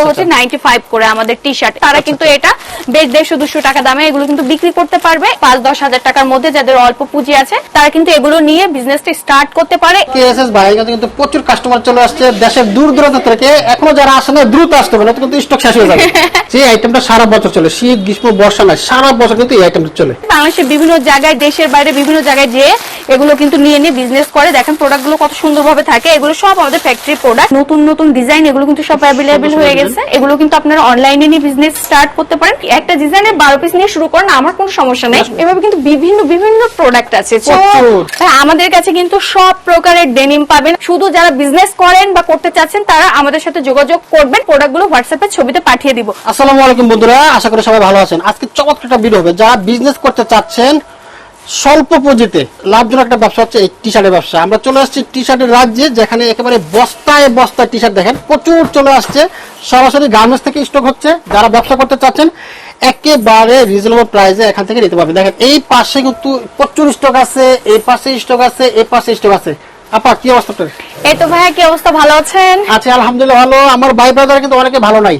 এগুলো আচ্ছা, হচ্ছে নাইনটি ফাইভ করে আমাদের টি শার্ট তারা কিন্তু এটা বেশ দেড়শো দুশো টাকা দামে এগুলো কিন্তু বিক্রি করতে পারবে। পাঁচ দশ হাজার টাকার মধ্যে যাদের অল্প পুঁজি আছে তারা কিন্তু এগুলো নিয়ে বিজনেসটা স্টার্ট করতে পারে। কেএসএস কিন্তু প্রচুর কাস্টমার চলে আসছে দেশের দূর দূরান্ত থেকে। এখনও যারা আসে না দ্রুত আসতে না তো কিন্তু স্টক শেষ হয়ে যাবে। যে আইটেমটা সারা বছর চলে। শীত গ্রীষ্ম বর্ষা নয় সারা বছর কিন্তু এই আইটেমটা চলে। বাংলাদেশের বিভিন্ন জায়গায় দেশের বাইরে বিভিন্ন জায়গায় যেয়ে এগুলো কিন্তু নিয়ে নিয়ে বিজনেস করে। দেখেন প্রোডাক্টগুলো কত সুন্দরভাবে থাকে। এগুলো সব আমাদের ফ্যাক্টরি প্রোডাক্ট নতুন নতুন ডিজাইন এগুলো কিন্তু সব অ্যাভেলেবেল হয়ে গেছে। এগুলো কিন্তু আপনারা অনলাইনে নিয়ে বিজনেস স্টার্ট করতে পারেন। একটা ডিজাইনের বারো পিস নিয়ে শুরু করেন আমার কোনো সমস্যা নেই। এভাবে কিন্তু বিভিন্ন বিভিন্ন প্রোডাক্ট আছে। হ্যাঁ, আমাদের কাছে কিন্তু সব প্রকারের ডেনিম পাবেন। শুধু যারা বিজনেস করেন বা করতে চাচ্ছেন তারা আমাদের সাথে যোগাযোগ করবেন। প্রোডাক্টগুলো হোয়াটসঅ্যাপে ছবিতে পাঠিয়ে দিব। আসসালামু আলাইকুম বন্ধুরা আশা করি সবাই ভালো আছেন। আজকে চমৎকার একটা ভিডিও হবে। যারা বিজনেস করতে চাচ্ছেন স্বল্প পুঁজিতে লাভজনক একটা ব্যবসা হচ্ছে এই টি শার্টের ব্যবসা। আমরা চলে আসছি টি শার্টের রাজ্যে যেখানে একেবারে বস্তায় বস্তায় টি শার্ট দেখেন। প্রচুর চলে আসছে। সরাসরি গার্মেন্টস থেকে স্টক হচ্ছে। যারা ব্যবসা করতে চাচ্ছেন একেবারে রিজনেবল প্রাইসে এখান থেকে নিতে পারবেন। দেখেন এই পাশে কিন্তু প্রচুর স্টক আছে এই পাশে স্টক আছে এই পাশে স্টক আছে। আপা কি অবস্থা? এই তো ভাইয়া কি অবস্থা? ভালো আছেন? আছে আলহামদুলিল্লাহ ভালো। আমার ভাই ব্রাদার কিন্তু অনেকে ভালো নাই।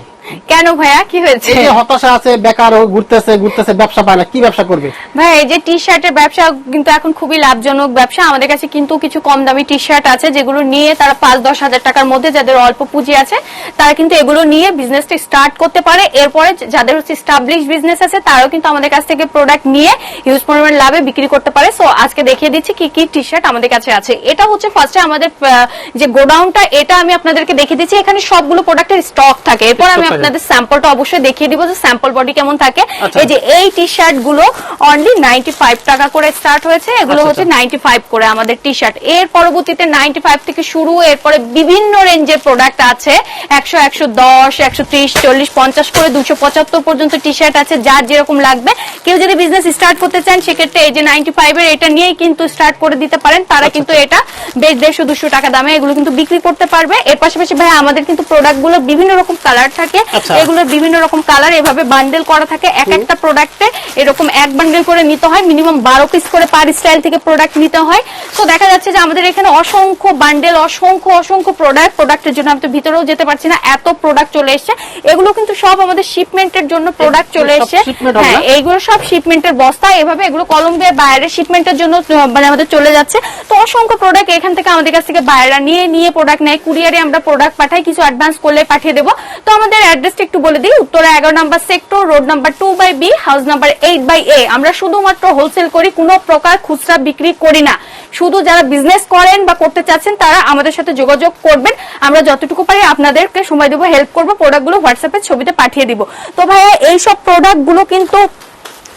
কেন ভাইয়া? কি হয়েছে? এই যে হতাশা আছে বেকার ঘুরতেছে ঘুরতেছে ব্যবসা পায় না কি ব্যবসা করবে? ভাই এই যে টি শার্টের ব্যবসা কিন্তু এখন খুবই লাভজনক ব্যবসা। আমাদের কাছে কিন্তু কিছু কম দামি টি শার্ট আছে যেগুলো নিয়ে তারা পাঁচ দশ হাজার টাকার মধ্যে যাদের অল্প পুঁজি আছে তারা কিন্তু এগুলো নিয়ে বিজনেসটা স্টার্ট করতে পারে। এরপরে যাদের হচ্ছে স্টাবলিশ বিজনেস আছে তারাও কিন্তু আমাদের কাছ থেকে প্রোডাক্ট নিয়ে হিউজ পরিমাণ লাভে বিক্রি করতে পারে। সো আজকে দেখিয়ে দিচ্ছি কি কি টি শার্ট আমাদের কাছে আছে। এটা হচ্ছে ফার্স্টে আমাদের আহ, যে গোডাউনটা এটা আমি আপনাদেরকে দেখিয়ে দিচ্ছি। এখানে সবগুলো প্রোডাক্টের স্টক থাকে। এরপর আমি। আপনাদের স্যাম্পলটা অবশ্যই দেখিয়ে দিব যে স্যাম্পল বডি কেমন থাকে। আচ্ছা। এই যে এই টি শার্টগুলো অনলি নাইনটি ফাইভ টাকা করে স্টার্ট হয়েছে এগুলো আচ্ছা, হচ্ছে আচ্ছা। নাইনটি ফাইভ করে আমাদের টি শার্ট এর পরবর্তীতে নাইনটি ফাইভ থেকে শুরু এরপরে বিভিন্ন রেঞ্জের প্রোডাক্ট আছে। একশো একশো দশ একশো ত্রিশ চল্লিশ পঞ্চাশ করে দুশো পঁচাত্তর পর্যন্ত টি শার্ট আছে যার যেরকম লাগবে। কেউ যদি বিজনেস স্টার্ট করতে চান সেক্ষেত্রে এই যে নাইনটি ফাইভ এর এটা নিয়েই কিন্তু স্টার্ট করে দিতে পারেন। তারা আচ্ছা, কিন্তু এটা বেশ দেড়শো দুশো টাকা দামে এগুলো কিন্তু বিক্রি করতে পারবে। এর পাশাপাশি ভাই আমাদের কিন্তু প্রোডাক্টগুলো বিভিন্ন রকম কালার থাকে। আচ্ছা। এগুলোর বিভিন্ন রকম কালার এভাবে বান্ডেল করা থাকে। এক একটা প্রোডাক্টে এরকম এক বান্ডেল করে নিতে হয়। মিনিমাম বারো পিস করে পার স্টাইল থেকে প্রোডাক্ট নিতে হয়। তো দেখা যাচ্ছে যে আমাদের এখানে অসংখ্য বান্ডেল অসংখ্য অসংখ্য প্রোডাক্ট প্রোডাক্টের জন্য আমি তো ভিতরেও যেতে পারছি না এত প্রোডাক্ট চলে এসছে। এগুলো কিন্তু সব আমাদের শিপমেন্টের জন্য প্রোডাক্ট চলে এসছে। হ্যাঁ এইগুলো সব শিপমেন্টের বস্তা। এভাবে এগুলো কলম্বিয়ার বাইরে শিপমেন্টের জন্য মানে আমাদের চলে যাচ্ছে। তো অসংখ্য প্রোডাক্ট এখান থেকে আমাদের কাছ থেকে বাইরা নিয়ে নিয়ে প্রোডাক্ট নেয়। কুরিয়ারে আমরা প্রোডাক্ট পাঠাই কিছু অ্যাডভান্স করলে পাঠিয়ে দেবো। তো আমাদের অ্যাড্রেসটা একটু বলে দিই। উত্তরা এগারো number sector road number two by B house number eight by A আমরা শুধুমাত্র হোলসেল করি, কোনো প্রকার খুচরা বিক্রি করি না। শুধু যারা বিজনেস করেন বা করতে চাচ্ছেন, তারা আমাদের সাথে যোগাযোগ করবেন। আমরা যতটুকু পারি আপনাদেরকে সময় দেবো হেল্প করব প্রোডাক্টগুলো হোয়াটসঅ্যাপে ছবিতে পাঠিয়ে দিব। তো ভাইয়া, এইসব প্রোডাক্টগুলো কিন্তু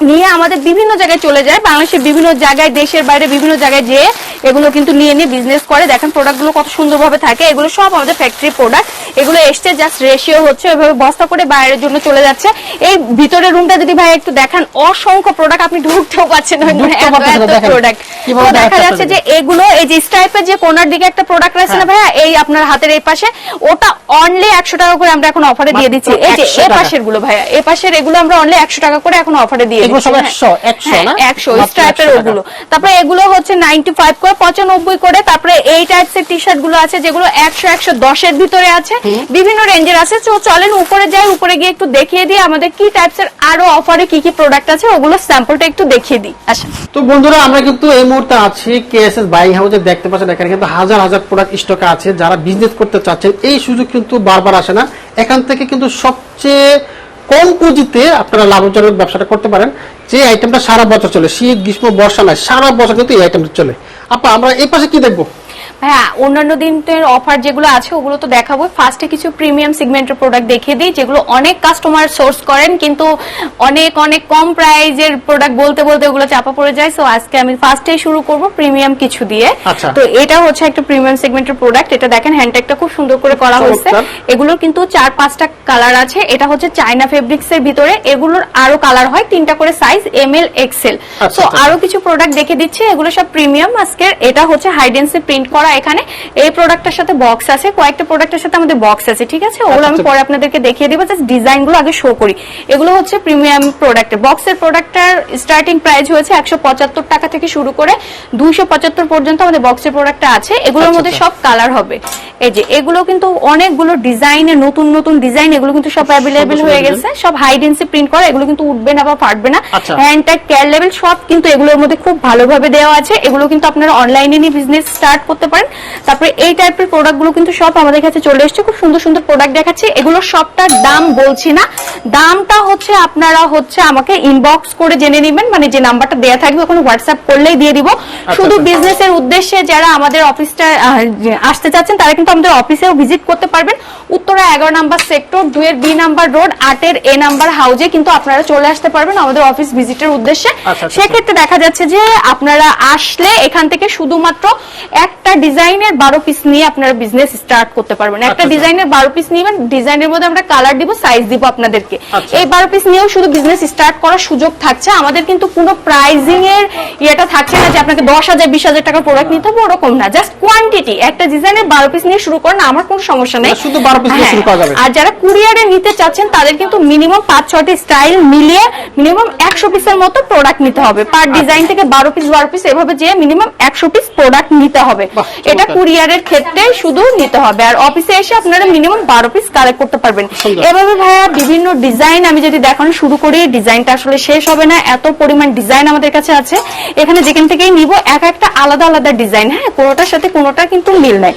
নিয়ে আমাদের বিভিন্ন জায়গায় চলে যায়। বাংলাদেশের বিভিন্ন জায়গায়, দেশের বাইরে বিভিন্ন জায়গায় যেয়ে এগুলো কিন্তু নিয়ে নিয়ে বিজনেস করে। দেখেন প্রোডাক্টগুলো কত সুন্দরভাবে থাকে। এগুলো সব আমাদের ফ্যাক্টরি প্রোডাক্ট এগুলো এসছে জাস্ট রেশিও হচ্ছে ওইভাবে বস্তা করে বাইরের জন্য চলে যাচ্ছে। এই ভিতরের রুমটা যদি ভাই একটু দেখান অসংখ্য প্রোডাক্ট আপনি ঢুকতেও পাচ্ছেন। প্রোডাক্ট দেখা যাচ্ছে যে এগুলো এই যে স্টাইপের যে কোনার দিকে একটা প্রোডাক্ট রয়েছে না হ্যাঁ। ভাইয়া এই আপনার হাতের এই পাশে ওটা অনলি একশো টাকা করে আমরা এখন অফারে দিয়ে দিচ্ছি। এই যে 100 এ পাশেরগুলো ভাইয়া এ পাশের এগুলো আমরা অনলি একশো টাকা করে এখন অফারে দিয়ে দিচ্ছি। সব হ্যাঁ। 100, 100 হ্যাঁ, না? একশো মাত্র স্ট্রাইপের 100 ওগুলো। তারপরে এগুলো হচ্ছে নাইনটি ফাইভ করে পঁচানব্বই করে তারপরে এই টাইপস এর টি শার্টগুলো আছে যেগুলো একশো একশো দশের ভিতরে আছে। বিভিন্ন রেঞ্জের আছে। তো চলেন উপরে যাই উপরে গিয়ে একটু দেখিয়ে দিই আমাদের কি টাইপস এর আরও অফারে কি কি প্রোডাক্ট আছে ওগুলো স্যাম্পলটা একটু দেখিয়ে দিই। আচ্ছা তো বন্ধুরা আমরা কিন্তু এই মুহূর্তে আছি কেএসএস বাইং হাউসে দেখতে পাচ্ছেন এখানে কিন্তু হাজার হাজার প্রোডাক্ট স্টকে আছে। যারা বিজনেস করতে চাচ্ছেন এই সুযোগ কিন্তু বারবার আসে না। এখান থেকে কিন্তু সবচেয়ে কম পুঁজিতে আপনারা লাভজনক ব্যবসাটা করতে পারেন। যে আইটেমটা সারা বছর চলে শীত গ্রীষ্ম বর্ষা নয় সারা বছর কিন্তু এই আইটেমটা চলে। আপা আমরা এই পাশে কি দেখব হ্যাঁ অন্যান্য দিনের অফার যেগুলো আছে ওগুলো তো দেখাবো। ফার্স্টে কিছু প্রিমিয়াম সেগমেন্টের প্রোডাক্ট দেখিয়ে দিই যেগুলো অনেক কাস্টমার সোর্স করেন কিন্তু অনেক অনেক কম প্রাইজের প্রোডাক্ট বলতে বলতে ওগুলো চাপা পড়ে যায়। সো আজকে আমি ফার্স্টে শুরু করব প্রিমিয়াম কিছু দিয়ে। আচ্ছা। তো এটা হচ্ছে একটা প্রিমিয়াম সেগমেন্টের প্রোডাক্ট এটা দেখেন হ্যান্ডটেকটা খুব সুন্দর করে করা হয়েছে। এগুলোর কিন্তু চার পাঁচটা কালার আছে। এটা হচ্ছে চায়না ফেব্রিক্স এর ভিতরে। এগুলোর আরও কালার হয় তিনটা করে সাইজ এম এল এক্সেল আচ্ছা। আরও কিছু প্রোডাক্ট দেখে দিচ্ছি। এগুলো সব প্রিমিয়াম আজকের এটা হচ্ছে হাইডেন্সি প্রিন্ট করা করা এখানে এই প্রোডাক্টের সাথে বক্স আছে কয়েকটা প্রোডাক্টের সাথে আমাদের বক্স আছে ঠিক আছে? ওগুলো আমি আচ্ছা। পরে আপনাদেরকে দেখিয়ে দিব জাস্ট ডিজাইনগুলো আগে শো করি। এগুলো হচ্ছে প্রিমিয়াম প্রোডাক্টের বক্সের প্রোডাক্টটার স্টার্টিং প্রাইস হয়েছে একশো পঁচাত্তর টাকা থেকে শুরু করে দুইশো পঁচাত্তর পর্যন্ত আমাদের বক্সের প্রোডাক্টটা আছে। এগুলোর আচ্ছা, মধ্যে আচ্ছা। সব কালার হবে। এই যে এগুলো কিন্তু অনেকগুলো ডিজাইনের নতুন নতুন ডিজাইন এগুলো কিন্তু সব অ্যাভেলেবেল হয়ে গেছে। সব হাই ডেন্সি প্রিন্ট করা এগুলো কিন্তু উঠবে না বা ফাটবে না। হ্যান্ড ট্যাগ কেয়ার লেভেল সব কিন্তু এগুলোর মধ্যে খুব ভালোভাবে দেওয়া আছে। এগুলো কিন্তু আপনারা অনলাইনে নিয়ে বিজনেস স্টার্ট করতে পারেন। তারপরে এই টাইপের প্রোডাক্টগুলো কিন্তু সব আমাদের কাছে চলে এসেছে। খুব সুন্দর সুন্দর প্রোডাক্ট দেখাচ্ছি। এগুলো সবটার দাম বলছি না। দামটা হচ্ছে আপনারা হচ্ছে আমাকে ইনবক্স করে জেনে নেবেন। মানে যে নাম্বারটা দেয়া থাকবে ওখানে হোয়াটসঅ্যাপ করলেই দিয়ে দিব। শুধু আচ্ছা। বিজনেসের উদ্দেশ্যে যারা আমাদের অফিসটা আসতে চাচ্ছেন তারা কিন্তু আমাদের অফিসেও ভিজিট করতে পারবেন। উত্তরা এগারো নাম্বার সেক্টর দুয়ের বি নাম্বার রোড আটের এ নাম্বার হাউজে কিন্তু আপনারা চলে আসতে পারবেন আমাদের অফিস ভিজিটের উদ্দেশ্যে। আচ্ছা, আচ্ছা। সেক্ষেত্রে দেখা যাচ্ছে যে আপনারা আসলে এখান থেকে শুধুমাত্র একটা ডিজাইনের বারো পিস নিয়ে আপনারা বিজনেস স্টার্ট করতে পারবেন। একটা আচ্ছা। ডিজাইনের বারো পিস নিবেন ডিজাইনের মধ্যে আমরা কালার দিব সাইজ দিব আপনাদেরকে। আচ্ছা। এই বারো পিস নিয়েও শুধু বিজনেস স্টার্ট করার সুযোগ থাকছে। আমাদের কিন্তু কোনো প্রাইজিং এর ইয়েটা থাকছে না যে আপনাকে দশ হাজার বিশ হাজার টাকা প্রোডাক্ট নিতে হবে ওরকম না। জাস্ট কোয়ান্টিটি একটা ডিজাইনের বারো পিস নিয়ে শুরু করেন আমার কোনো সমস্যা নেই। শুধু 12 piece দিয়ে হ্যাঁ, শুরু করা যাবে। আর যারা কুরিয়ারে নিতে চাচ্ছেন তাদের কিন্তু মিনিমাম পাঁচ ছটি স্টাইল মিলিয়ে মিনিমাম একশো পিসের মতো প্রোডাক্ট নিতে হবে। পার আচ্ছা। ডিজাইন থেকে বারো পিস বারো পিস এভাবে যে মিনিমাম একশো পিস প্রোডাক্ট নিতে হবে। এটা কুরিয়ারের ক্ষেত্রে শুধু নিতে হবে। আর অফিসে এসে আপনারা মিনিমাম বারো পিস কালেক্ট করতে পারবেন। এভাবে ভাইয়া বিভিন্ন ডিজাইন আমি যদি দেখানো শুরু করি ডিজাইনটা আসলে শেষ হবে না। এত পরিমাণ ডিজাইন আমাদের কাছে আছে। এখানে যেখান থেকেই নিব এক একটা আলাদা আলাদা ডিজাইন হ্যাঁ কোনোটার সাথে কোনোটা কিন্তু মিল নাই।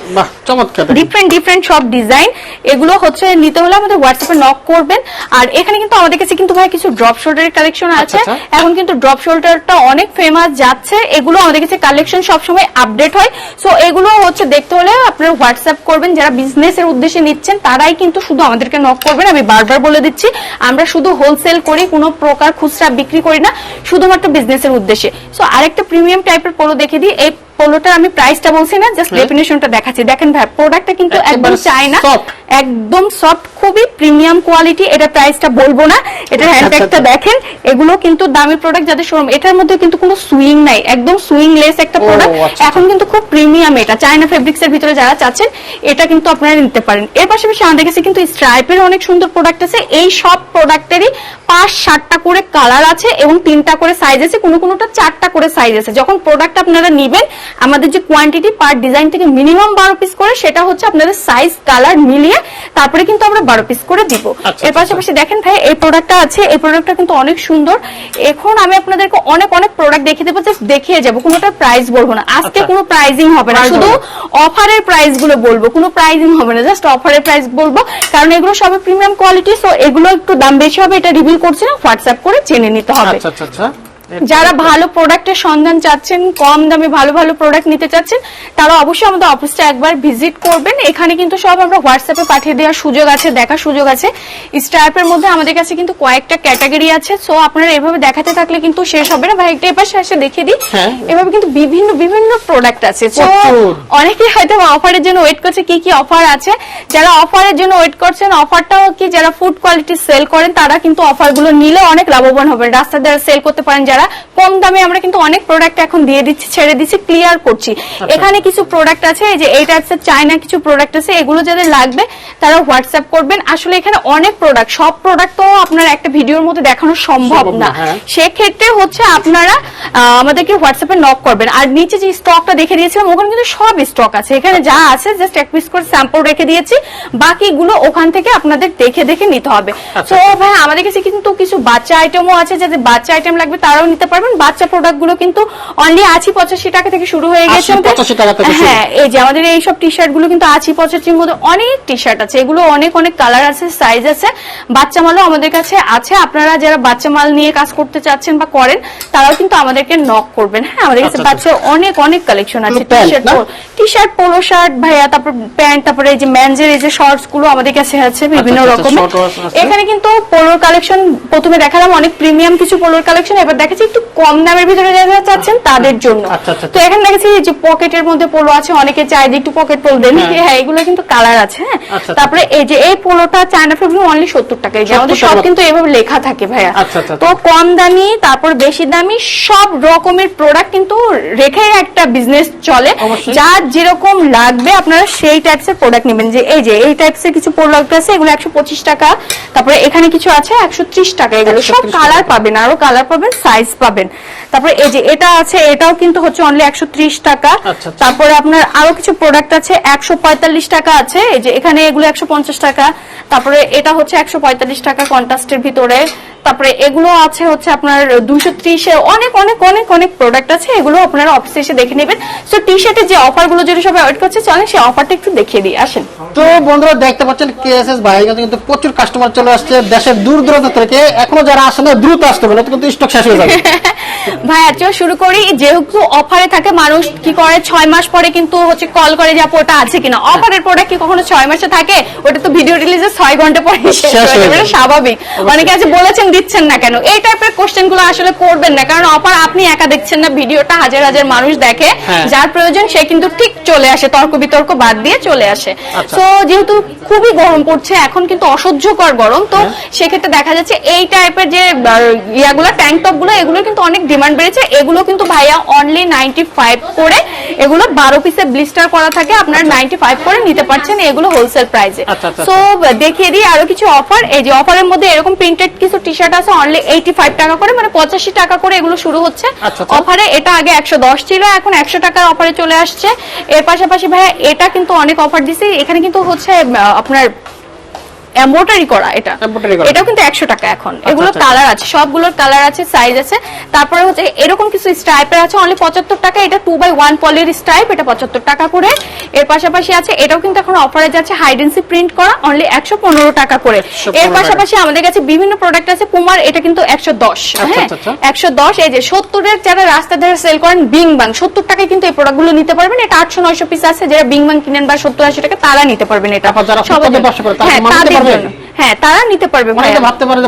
ডিফারেন্ট ডিফারেন্ট সব ডিজাইন এগুলো হচ্ছে নিতে হলে আমাদের হোয়াটসঅ্যাপে নক করবেন। আর এখানে কিন্তু আমাদের কাছে কিন্তু ভাই কিছু ড্রপ শোল্ডারের কালেকশন আছে। আচ্ছা। এখন কিন্তু ড্রপ শোল্ডারটা অনেক ফেমাস যাচ্ছে। এগুলো আমাদের কাছে কালেকশন সবসময় আপডেট হয়। সো এগুলো হচ্ছে দেখতে হলে আপনার হোয়াটসঅ্যাপ করবেন, যারা বিজনেস এর উদ্দেশ্যে নিচ্ছেন, তারাই কিন্তু শুধু আমাদেরকে নক করবেন। আমি বারবার বলে দিচ্ছি, আমরা শুধু হোলসেল করি, কোনো প্রকার খুচরা বিক্রি করি না, শুধুমাত্র বিজনেস এর উদ্দেশ্যে। সো আরেকটা প্রিমিয়াম টাইপের পোলো দেখে দিই, এই পোলোটার আমি প্রাইসটা বলছি না জাস্ট হ্যাঁ। ডেফিনেশনটা দেখাচ্ছি। দেখেন ভাই প্রোডাক্টটা কিন্তু একদম চাই না একদম সফট খুবই প্রিমিয়াম কোয়ালিটি এটা প্রাইসটা বলব না। এটা হ্যান্ডব্যাগটা আচ্ছা। দেখেন এগুলো কিন্তু দামি প্রোডাক্ট যাদের শোরুম এটার মধ্যে কিন্তু কোনো সুইং নাই একদম সুইং লেস একটা প্রোডাক্ট আচ্ছা, এখন কিন্তু খুব প্রিমিয়াম এটা। চায়না ফেব্রিক্স এর ভিতরে যারা চাচ্ছেন এটা কিন্তু আপনারা নিতে পারেন। এর পাশাপাশি আমাদের কাছে কিন্তু স্ট্রাইপের অনেক সুন্দর প্রোডাক্ট আছে। এই সব প্রোডাক্টেরই পাঁচ সাতটা করে কালার আছে এবং তিনটা করে সাইজ আছে কোনো কোনোটা চারটা করে সাইজ আছে। যখন প্রোডাক্ট আপনারা নিবেন আমাদের যে কোয়ান্টিটি পার ডিজাইন থেকে মিনিমাম বারো পিস করে সেটা হচ্ছে আপনাদের সাইজ কালার মিলিয়ে তারপরে কিন্তু আমরা বারো পিস করে দিব। আচ্ছা, এর আচ্ছা। পাশাপাশি দেখেন ভাই এই প্রোডাক্টটা আছে এই প্রোডাক্টটা কিন্তু অনেক সুন্দর। এখন আমি আপনাদেরকে অনেক অনেক প্রোডাক্ট দেখিয়ে দেবো জাস্ট দেখিয়ে যাব কোনোটা প্রাইস বলব না। আজকে আচ্ছা। কোনো প্রাইজিং হবে না শুধু অফারের প্রাইসগুলো বলব কোনো প্রাইজিং হবে না জাস্ট অফারের প্রাইস বলব কারণ এগুলো সবই প্রিমিয়াম কোয়ালিটি সো এগুলো একটু দাম বেশি হবে এটা রিভিল করছি না হোয়াটসঅ্যাপ করে জেনে নিতে হবে। আচ্ছা আচ্ছা আচ্ছা। যারা ভালো প্রোডাক্টের সন্ধান চাচ্ছেন কম দামে ভালো ভালো প্রোডাক্ট নিতে চাচ্ছেন তারা অবশ্যই আমাদের অফিসটা একবার ভিজিট করবেন। এখানে কিন্তু সব আমরা হোয়াটসঅ্যাপে পাঠিয়ে দেওয়ার সুযোগ আছে দেখার সুযোগ আছে। স্টাইপের মধ্যে আমাদের কাছে কিন্তু কয়েকটা ক্যাটাগরি আছে। সো আপনারা এভাবে দেখাতে থাকলে কিন্তু শেষ হবে না। ভাই একটা এবার শেষে দেখিয়ে দিই। হ্যাঁ। এভাবে কিন্তু বিভিন্ন বিভিন্ন প্রোডাক্ট আছে। প্রচুর। অনেকেই হয়তো অফারের জন্য ওয়েট করছে কি কি অফার আছে? যারা অফারের জন্য ওয়েট করছেন অফারটাও কি যারা ফুড কোয়ালিটি সেল করেন তারা কিন্তু অফারগুলো নিলে অনেক লাভবান হবেন। রাস্তা দ্বারা সেল করতে পারেন যারা কম দামে আমরা কিন্তু অনেক প্রোডাক্ট এখন দিয়ে দিচ্ছি ছেড়ে দিচ্ছি ক্লিয়ার করছি। এখানে কিছু প্রোডাক্ট আছে এই যে এই টাইপসের চায়না কিছু প্রোডাক্ট আছে এগুলো যাদের লাগবে তারা হোয়াটসঅ্যাপ করবেন। আসলে এখানে অনেক প্রোডাক্ট সব প্রোডাক্ট তো আপনার একটা ভিডিওর মধ্যে দেখানো সম্ভব না হ্যাঁ। সেক্ষেত্রে হচ্ছে আপনারা আমাদেরকে হোয়াটসঅ্যাপে নক করবেন। আর নিচে যে স্টকটা দেখে দিয়েছিলাম ওখানে কিন্তু সব স্টক আছে। এখানে যা আছে জাস্ট এক পিস করে স্যাম্পল রেখে দিয়েছি। বাকিগুলো ওখান থেকে আপনাদের দেখে দেখে নিতে হবে। আচ্ছা। তো ভাই আমাদের কাছে কিন্তু কিছু বাচ্চা আইটেমও আছে যাদের বাচ্চা আইটেম লাগবে তারাও নিতে পারবেন। বাচ্চা প্রোডাক্টগুলো কিন্তু অনলি আশি পঁচাশি টাকা থেকে শুরু হয়ে গেছে 80, 85 টাকা থেকে শুরু। হ্যাঁ এই যে আমাদের এই সব টি শার্টগুলো কিন্তু আশি পঁচাশির মধ্যে অনেক টি শার্ট আছে। এগুলো অনেক অনেক কালার আছে সাইজ আছে। বাচ্চা মালও আমাদের কাছে আছে। আপনারা যারা বাচ্চা মাল নিয়ে কাজ করতে চাচ্ছেন বা করেন তারাও কিন্তু আমাদেরকে নক করবেন। হ্যাঁ আমাদের কাছে আচ্ছা, বাচ্চার অনেক অনেক কালেকশন আছে। T shirt T shirt polo shirt ভাইয়া তারপর প্যান্ট তারপরে এই যে ম্যানজের এই যে শর্টসগুলো আমাদের কাছে আছে বিভিন্ন আচ্ছা, আচ্ছা, রকমের। এখানে কিন্তু পোলোর কালেকশন প্রথমে দেখালাম অনেক প্রিমিয়াম কিছু পোলোর কালেকশন এবার দেখা রেখেছি একটু কম দামের ভিতরে যারা চাচ্ছেন তাদের জন্য। আচ্ছা, আচ্ছা, তো এখানে দেখেছি যে পকেটের মধ্যে পোলো আছে অনেকে চায় যে একটু পকেট পোলো দেন। হ্যাঁ। হ্যাঁ এগুলো কিন্তু কালার আছে হ্যাঁ। আচ্ছা, তারপরে এই যে এই পোলোটা চায়না ফেব্রিক অনলি সত্তর টাকা এই যে আমাদের সব কিন্তু এভাবে লেখা থাকে ভাইয়া। আচ্ছা, আচ্ছা, তো কম দামি তারপর বেশি দামি সব রকমের প্রোডাক্ট কিন্তু রেখে একটা বিজনেস চলে। যার যেরকম লাগবে আপনারা সেই টাইপস এর প্রোডাক্ট নেবেন। যে এই যে এই টাইপস এর কিছু প্রোডাক্ট আছে এগুলো একশো পঁচিশ টাকা। তারপরে এখানে কিছু আছে একশো ত্রিশ টাকা। এগুলো সব কালার পাবেন আরও কালার পাবেন সাইজ পাবেন। তারপরে এই যে এটা আছে এটাও কিন্তু হচ্ছে অনলি একশো ত্রিশ টাকা। আচ্ছা, আচ্ছা। তারপরে আপনার আরও কিছু প্রোডাক্ট আছে একশো পঁয়তাল্লিশ টাকা আছে এই যে এখানে এগুলো একশো পঞ্চাশ টাকা। তারপরে এটা হচ্ছে একশো পঁয়তাল্লিশ টাকা কন্ট্রাস্টের ভিতরে। তারপরে এগুলো আছে হচ্ছে আপনার দুশো ত্রিশে অনেক অনেক অনেক অনেক প্রোডাক্ট আছে এগুলো আপনারা অফিসে এসে দেখে নেবেন। সো টি শার্টের যে অফারগুলো যেটা সবাই ওয়েট করছে চলেন সেই অফারটা একটু দেখিয়ে দিই আসেন। তো বন্ধুরা দেখতে পাচ্ছেন কেএসএস ভাই কিন্তু প্রচুর কাস্টমার চলে আসছে দেশের দূর দূরান্ত থেকে। এখনও যারা আসে না দ্রুত আসতে তো কিন্তু স্টক শেষ হয়ে যাবে। ভাই আজকে শুরু করি। যেহেতু অফারে থাকে মানুষ কি করে? ছয় মাস পরে কিন্তু হচ্ছে কল করে যে ওটা আছে কিনা? অফারের প্রোডাক্ট কি কখনো ছয় মাসে থাকে? ওটা তো ভিডিও রিলিজের ছয় ঘণ্টা পরে স্বাভাবিক। অনেকে আছে বলেছেন দিচ্ছেন না কেন? এই টাইপের কোশ্চেনগুলো আসলে করবেন না কারণ অফার আপনি একা দেখছেন না ভিডিওটা হাজার হাজার মানুষ দেখে। হ্যাঁ। যার প্রয়োজন সে কিন্তু ঠিক চলে আসে তর্ক বিতর্ক বাদ দিয়ে চলে আসে। আচ্ছা। তো যেহেতু খুবই গরম পড়ছে এখন কিন্তু অসহ্যকর গরম তো হ্যাঁ। সেক্ষেত্রে দেখা যাচ্ছে এই টাইপের যে ইয়াগুলো ট্যাঙ্ক টপগুলো এগুলো কিন্তু অনেক ডিমান্ড বেড়েছে। এগুলো কিন্তু ভাইয়া অনলি নাইনটি ফাইভ করে এগুলো বারো পিসে ব্লিস্টার করা থাকে আপনারা নাইনটি ফাইভ করে নিতে পারছেন এগুলো হোলসেল প্রাইসে আচ্ছা, আচ্ছা, দেখিয়ে দিই আরও কিছু অফার এই যে অফারের মধ্যে এরকম প্রিন্টেড কিছু টি শার্ট আছে অনলি এইটি ফাইভ টাকা করে মানে পঁচাশি টাকা করে এগুলো শুরু হচ্ছে। আচ্ছা, আচ্ছা। অফারে এটা আগে একশো দশ ছিল এখন একশো টাকার অফারে চলে আসছে। এর পাশাপাশি ভাইয়া এটা কিন্তু অনেক অফার দিছে। এখানে কিন্তু হচ্ছে আপনার এম্বোটারি করা এটা। এটাও কিন্তু একশো টাকা এখন। এগুলো আচ্ছা। কালার আছে সবগুলোর কালার আছে সাইজ আছে। তারপরে হচ্ছে এরকম কিছু স্টাইপের আছে অনলি পঁচাত্তর টাকা। এটা টু বাই ওয়ান পলির স্টাইপ এটা পঁচাত্তর টাকা করে। এর পাশাপাশি আছে এটাও কিন্তু এখন অফারে যাচ্ছে হাইডেন্সি প্রিন্ট করা অনলি একশো পনেরো টাকা করে। এর পাশাপাশি আমাদের কাছে বিভিন্ন প্রোডাক্ট আছে পুমার এটা কিন্তু একশো দশ। হ্যাঁ? আচ্ছা, আচ্ছা। একশো দশ এই যে সত্তরের যারা রাস্তা ধারে সেল করেন বিং বাং সত্তর টাকায় কিন্তু এই প্রোডাক্টগুলো নিতে পারবেন। এটা আটশো নয়শো পিস আছে যারা বিং বাং কিনেন বা সত্তর আশি টাকা তারা নিতে পারবেন এটা। তারা হ্যাঁ মানাতে তাদের পারবে? জন্য হ্যাঁ তারা নিতে পারবে অনেকে ভাবতে পারে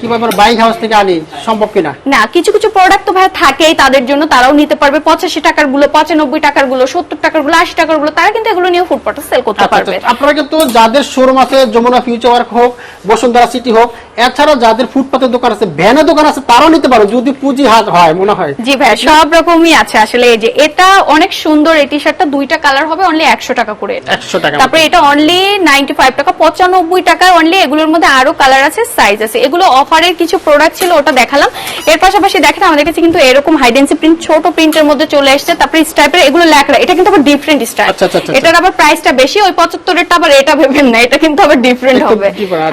কীভাবে বাইক হাউস থেকে আনি? সম্ভব কিনা? না কিছু কিছু প্রোডাক্ট তো ভাই থাকেই তাদের জন্য তারাও নিতে পারবে। পঁচাশি টাকারগুলো পঁচানব্বই টাকারগুলো সত্তর টাকারগুলো আশি টাকারগুলো তারা কিন্তু এগুলো নিয়ে ফুটপাতে সেল করতে আচ্ছা, পারবে। আচ্ছা। আপনারা কিন্তু যাদের শোরুম আছে যমুনা ফিউচার ওয়ার্ক হোক বসুন্ধরা সিটি হোক এছাড়াও যাদের ফুটপাতের দোকান আছে ভ্যানের দোকান আছে তারাও নিতে পারো যদি পুঁজি হাত হয় মনে হয়। জি ভাই সব রকমই আছে। আসলে এই যে এটা অনেক সুন্দর এই টি শার্টটা দুইটা কালার হবে অনলি একশো টাকা করে এটা। 100 টাকা তারপরে এটা অনলি নাইনটি ফাইভ টাকা পঁচানব্বই টাকা অনলি এগুলোর মধ্যে আরও কালার আছে সাইজ আছে। এগুলো অফারের কিছু প্রোডাক্ট ছিল ওটা দেখালাম। এর পাশাপাশি দেখেন আমাদের কাছে কিন্তু এরকম হাইডেন্সি প্রিন্ট ছোট প্রিন্টের মধ্যে চলে এসেছে। তারপরে স্টাইপের এগুলো ল্যাকড়া। এটা কিন্তু আবার ডিফারেন্ট স্টাইল আচ্ছা, আচ্ছা, আচ্ছা। এটার আবার প্রাইসটা বেশি ওই পঁচাত্তরেরটা আবার এটা ভেবেন না এটা কিন্তু আবার ডিফারেন্ট হবে।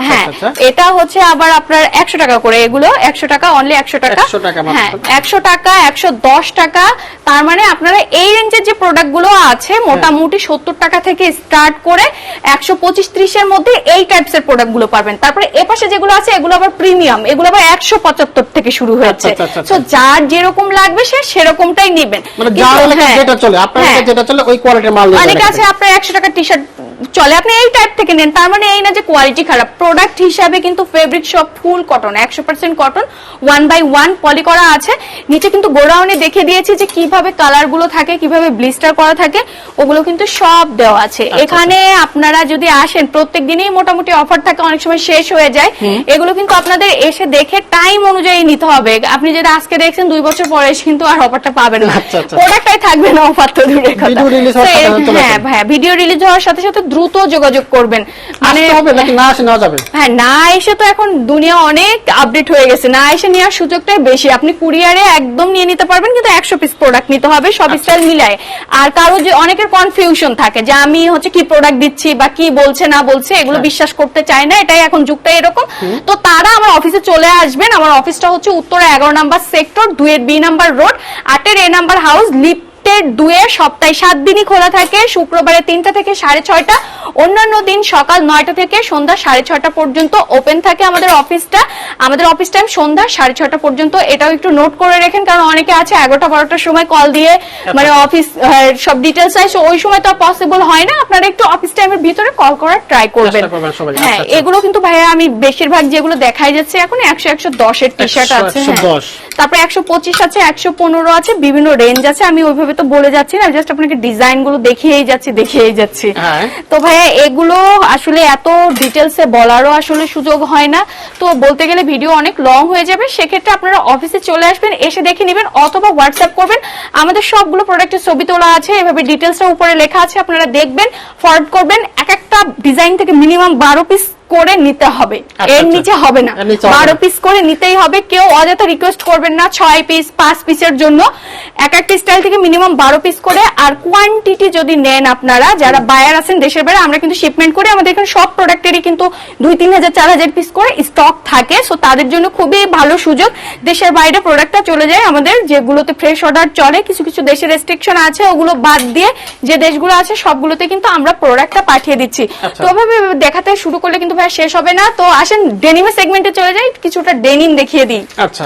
হ্যাঁ। এটা হচ্ছে আবার আপনার একশো টাকা করে এগুলো একশো টাকা অনলি একশো টাকা। 100 টাকা মাত্র। হ্যাঁ একশো টাকা একশো দশ টাকা। তার মানে আপনারা এই রেঞ্জের যে প্রোডাক্টগুলো আছে মোটামুটি সত্তর টাকা থেকে স্টার্ট করে একশো পঁচিশ ত্রিশের মধ্যে এই টাইপস এর প্রোডাক্টগুলো পাবেন তারপরে এপাশে যেগুলো আছে এগুলো আবার প্রিমিয়াম এগুলো আবার একশো পঁচাত্তর থেকে শুরু হয়েছে। আচ্ছা, আচ্ছা, তো আচ্ছা। যার যেরকম লাগবে সে সেরকমটাই নেবেন। মানে যার হ্যাঁ, যেটা চলে আপনার হ্যাঁ। যেটা চলে ওই কোয়ালিটির মাল অনেকে আছে আপনার একশো টাকার টি শার্ট চলে আপনি এই টাইপ থেকে নেন। তার মানে এই না যে কোয়ালিটি খারাপ। প্রোডাক্ট হিসাবে কিন্তু ফেব্রিক সব ফুল কটন একশো percent cotton one by one poly করা আছে। নিচে কিন্তু গোডাউনে দেখে দিয়েছি যে কীভাবে কালারগুলো থাকে কীভাবে ব্লিস্টার করা থাকে ওগুলো কিন্তু সব দেওয়া আছে। আচ্ছা, এখানে আপনারা যদি আসেন প্রত্যেক দিনই মোটামুটি অফার থাকে অনেক সময় শেষ হয়ে যায়। এগুলো কিন্তু আপনাদের এসে দেখে টাইম অনুযায়ী নিতে হবে। আপনি যেটা আজকে দেখছেন দুই বছর পরে এসে কিন্তু আর অফারটা পাবেন না। আচ্ছা, আচ্ছা। প্রোডাক্টটাই থাকবে না অফার তো দূরের কথা। হ্যাঁ। হ্যাঁ ভিডিও রিলিজ হওয়ার সাথে সাথে দ্রুত যোগাযোগ করবেন। মানে হবে নাকি না আসে নেওয়া যাবে? হ্যাঁ না এসে তো এখন দুনিয়া অনেক আপডেট হয়ে গেছে। না এসে নেওয়ার সুযোগটাই বেশি। আপনি কুরিয়ারে একদম নিয়ে নিতে পারবেন কিন্তু একশো পিস প্রোডাক্ট নিতে হবে সব আচ্ছা। স্টাইল মিলায়। আর কারও যে অনেকের কনফিউশন থাকে যে আমি হচ্ছে কি প্রোডাক্ট দিচ্ছি বা কি বলছে না বলছে এগুলো হ্যাঁ। বিশ্বাস করতে চায় না এটাই এখন যুগটা এরকম। তো তারা আমার অফিসে চলে আসবেন। আমার অফিসটা হচ্ছে উত্তরা এগারো নাম্বার সেক্টর দুয়ের বি নাম্বার রোড আটের এ নাম্বার হাউস লিপ লিফটের দুয়ে সপ্তাহে সাত দিনই খোলা থাকে। শুক্রবারে তিনটা থেকে সাড়ে ছয়টা। অন্যান্য দিন সকাল নয়টা থেকে সন্ধ্যা সাড়ে ছয়টা পর্যন্ত ওপেন থাকে আমাদের অফিসটা। আমাদের অফিস টাইম সন্ধ্যা সাড়ে ছয়টা পর্যন্ত। এটাও একটু নোট করে রাখেন কারণ অনেকে আছে এগারোটা বারোটার সময় কল দিয়ে মানে অফিস সব ডিটেলস চাই। ওই সময় তো পসিবল হয় না। আপনারা একটু অফিস টাইমের ভিতরে কল করার ট্রাই করবেন। হ্যাঁ আচ্ছা, আচ্ছা। এগুলো কিন্তু ভাইয়া আমি বেশিরভাগ যেগুলো দেখাই যাচ্ছে এখন একশো একশো দশের টি শার্ট আছে হ্যাঁ। তারপরে একশো পঁচিশ আছে একশো পনেরো আছে বিভিন্ন রেঞ্জ আছে। আমি ওইভাবে তো বলে যাচ্ছি না জাস্ট আপনাকে ডিজাইনগুলো দেখিয়েই যাচ্ছি দেখিয়েই যাচ্ছি। হ্যাঁ। তো ভাইয়া এগুলো আসলে এত ডিটেলসে বলারও আসলে সুযোগ হয় না। তো বলতে গেলে ভিডিও অনেক লং হয়ে যাবে সেক্ষেত্রে আপনারা অফিসে চলে আসবেন এসে দেখে নেবেন অথবা হোয়াটসঅ্যাপ করবেন। আমাদের সবগুলো প্রোডাক্টের ছবি তোলা আছে এভাবে ডিটেলসটা উপরে লেখা আছে আপনারা দেখবেন ফরওয়ার্ড করবেন। এক একটা ডিজাইন থেকে মিনিমাম বারো পিস করে নিতে হবে। আচ্ছা, এর আচ্ছা। নিচে হবে না। এর নিচে হবে না। বারো পিস করে নিতেই হবে। কেউ অযথা রিকোয়েস্ট করবেন না ছয় পিস পাঁচ পিসের জন্য। এক একটা স্টাইল থেকে মিনিমাম বারো পিস করে। আর কোয়ান্টিটি যদি নেন আপনারা যারা বায়ার আছেন দেশের বাইরে আমরা কিন্তু শিপমেন্ট করি আমাদের এখানে সব প্রোডাক্টেরই কিন্তু দুই তিন হাজার চার হাজার পিস করে স্টক থাকে। সো তাদের জন্য খুবই ভালো সুযোগ। দেশের বাইরে প্রোডাক্টটা চলে যায় আমাদের যেগুলোতে ফ্রেশ অর্ডার চলে কিছু কিছু দেশের রেস্ট্রিকশন আছে ওগুলো বাদ দিয়ে যে দেশগুলো আছে সবগুলোতে কিন্তু আমরা প্রোডাক্টটা পাঠিয়ে দিচ্ছি। আচ্ছা। তো ওভাবে দেখাতে শুরু করলে কিন্তু ভাই শেষ হবে না। তো আসেন ডেনিমের সেগমেন্টে চলে যাই, কিছুটা ডেনিম দেখিয়ে দিই। আচ্ছা।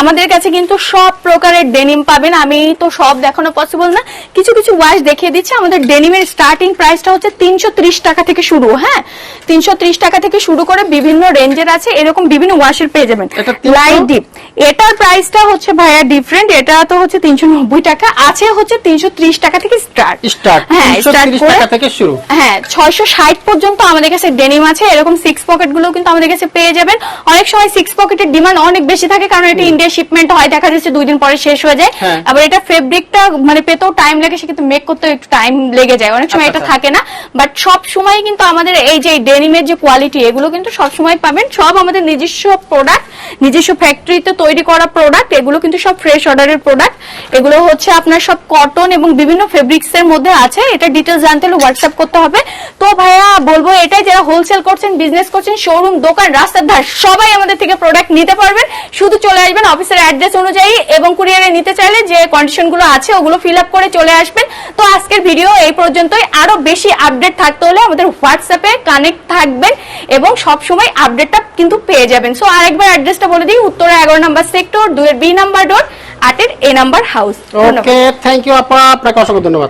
আমাদের কাছে কিন্তু সব প্রকারের ডেনিম পাবেন। আমি তো সব দেখানো পসিবল না। কিছু কিছু ওয়াশ দেখিয়ে দিচ্ছি। আমাদের ডেনিমের স্টার্টিং প্রাইসটা হচ্ছে তিনশো ত্রিশ টাকা থেকে শুরু হ্যাঁ? তিনশো ত্রিশ টাকা থেকে শুরু করে বিভিন্ন রেঞ্জের আছে। এরকম বিভিন্ন ওয়াশের পেয়ে যাবেন। এটা 300? লাইট ডিপ এটার প্রাইসটা হচ্ছে ভাইয়া ডিফারেন্ট এটা তো হচ্ছে তিনশো নব্বই টাকা। আছে হচ্ছে তিনশো ত্রিশ টাকা থেকে স্টার্ট স্টার্ট হ্যাঁ স্টার্ট টাকা থেকে শুরু। হ্যাঁ ছয়শো ষাট পর্যন্ত আমাদের কাছে ডেনিম আছে। এরকম সিক্স পকেটগুলো কিন্তু আমাদের কাছে পেয়ে যাবেন। অনেক সময় সিক্স পকেটের ডিমান্ড অনেক বেশি থাকে কারণ এটা ইন্ডিয়া শিপমেন্ট হয় দেখা যাচ্ছে দুই দিন পরে শেষ হয়ে যায়। হ্যাঁ। আবার এটা ফেব্রিকটা মানে পেতেও টাইম লাগে সেক্ষেত্রে মেক করতে একটু টাইম লেগে যায়। অনেক সময় আচ্ছা, এটা আচ্ছা। থাকে না। বাট সব সময় কিন্তু আমাদের এই যে ডেনিমের যে কোয়ালিটি এগুলো কিন্তু সব সময় পাবেন। সব আমাদের নিজস্ব প্রোডাক্ট নিজস্ব ফ্যাক্টরিতে তৈরি করা প্রোডাক্ট এগুলো কিন্তু সব ফ্রেশ অর্ডারের প্রোডাক্ট এগুলো হচ্ছে আপনার সব কটন এবং বিভিন্ন ফেব্রিক্স এর মধ্যে আছে। এটা ডিটেলস জানতে হলে হোয়াটসঅ্যাপ করতে হবে। তো ভাইয়া বলব এটাই যারা হোলসেল করছেন বিজনেস করছেন শোরুম দোকান রাস্তার ধার সবাই আমাদের থেকে প্রোডাক্ট নিতে পারবেন। শুধু চলে আসবেন অফিসের অ্যাড্রেস অনুযায়ী এবং কুরিয়ারে নিতে চাইলে যে কন্ডিশনগুলো আছে ওগুলো ফিল আপ করে চলে আসবেন। তো আজকের ভিডিও এই পর্যন্তই। আরও বেশি আপডেট থাকতে হলে আমাদের হোয়াটসঅ্যাপে কানেক্ট থাকবেন এবং সব সময় আপডেটটা কিন্তু পেয়ে যাবেন। সো আরেকবার অ্যাড্রেসটা বলে দিই, উত্তরে এগারো নাম্বার সেক্টর দুয়ের বি নাম্বার ডোর আটের A number house okay thank you আপা। আপনাকে অসংখ্য ধন্যবাদ।